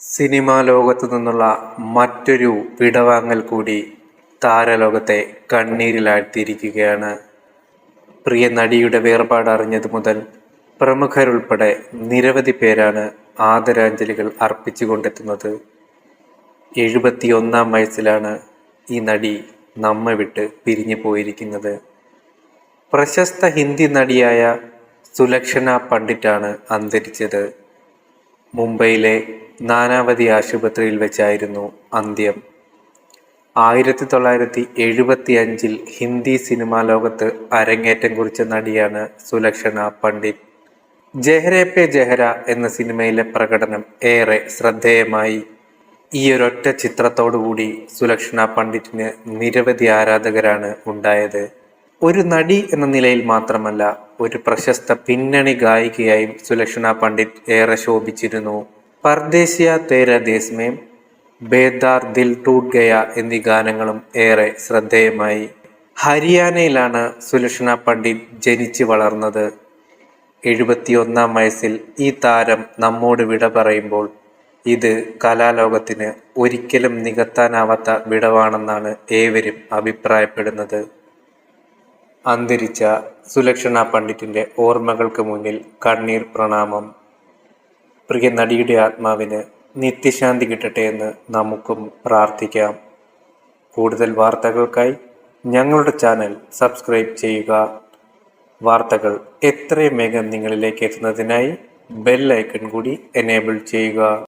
Cinema ലോകത്തു നിന്നുള്ള മറ്റൊരു വിടവാങ്ങൽ കൂടി താരലോകത്തെ കണ്ണീരിലാഴ്ത്തിയിരിക്കുകയാണ്. പ്രിയ നടിയുടെ വേർപാട് അറിഞ്ഞതു മുതൽ പ്രമുഖരുൾപ്പെടെ നിരവധി പേരാണ് ആദരാഞ്ജലികൾ അർപ്പിച്ചുകൊണ്ടെത്തുന്നത് എഴുപത്തിയൊന്നാം വയസ്സിലാണ് ഈ നടി നമ്മെ വിട്ട് പിരിഞ്ഞു പോയിരിക്കുന്നത്. പ്രശസ്ത ഹിന്ദി നടിയായ സുലക്ഷണ പണ്ഡിറ്റാണ് അന്തരിച്ചത്. മുംബൈയിലെ നാനാവതി ആശുപത്രിയിൽ വെച്ചായിരുന്നു അന്ത്യം. ആയിരത്തി തൊള്ളായിരത്തി എഴുപത്തി അഞ്ചിൽ ഹിന്ദി സിനിമാ ലോകത്ത് അരങ്ങേറ്റം കുറിച്ച നടിയാണ് സുലക്ഷണ പണ്ഡിറ്റ്. ജഹരെ പേ ജഹര എന്ന സിനിമയിലെ പ്രകടനം ഏറെ ശ്രദ്ധേയമായി. ഈ ഒരൊറ്റ ചിത്രത്തോടുകൂടി സുലക്ഷണ പണ്ഡിറ്റിന് നിരവധി ആരാധകരാണ് ഉണ്ടായത്. ഒരു നടി എന്ന നിലയിൽ മാത്രമല്ല ഒരു പ്രശസ്ത പിന്നണി ഗായികയായും സുലക്ഷണ പണ്ഡിറ്റ് ഏറെ ശോഭിച്ചിരുന്നു. പർദേശിയ തേര ദേശമേം ബേദാർ ദിൽ ടൂട്ട് ഗയ എന്നീ ഗാനങ്ങളും ഏറെ ശ്രദ്ധേയമായി. ഹരിയാനയിലാണ് സുലക്ഷണ പണ്ഡിറ്റ് ജനിച്ചു വളർന്നത്. എഴുപത്തിയൊന്നാം വയസ്സിൽ ഈ താരം നമ്മോട് വിട പറയുമ്പോൾ ഇത് കലാലോകത്തിന് ഒരിക്കലും നികത്താനാവാത്ത വിടവാണെന്നാണ് ഏവരും അഭിപ്രായപ്പെടുന്നത്. അന്തരിച്ച സുലക്ഷണ പണ്ഡിറ്റിന്റെ ഓർമ്മകൾക്ക് മുന്നിൽ കണ്ണീർ പ്രണാമം. പ്രിയ നടിയുടെ ആത്മാവിന് നിത്യശാന്തി കിട്ടട്ടെ എന്ന് നമുക്കും പ്രാർത്ഥിക്കാം. കൂടുതൽ വാർത്തകൾക്കായി ഞങ്ങളുടെ ചാനൽ സബ്സ്ക്രൈബ് ചെയ്യുക. വാർത്തകൾ എത്രയും വേഗം നിങ്ങളിലേക്ക് എത്തുന്നതിനായി ബെൽ ഐക്കൺ കൂടി എനേബിൾ ചെയ്യുക.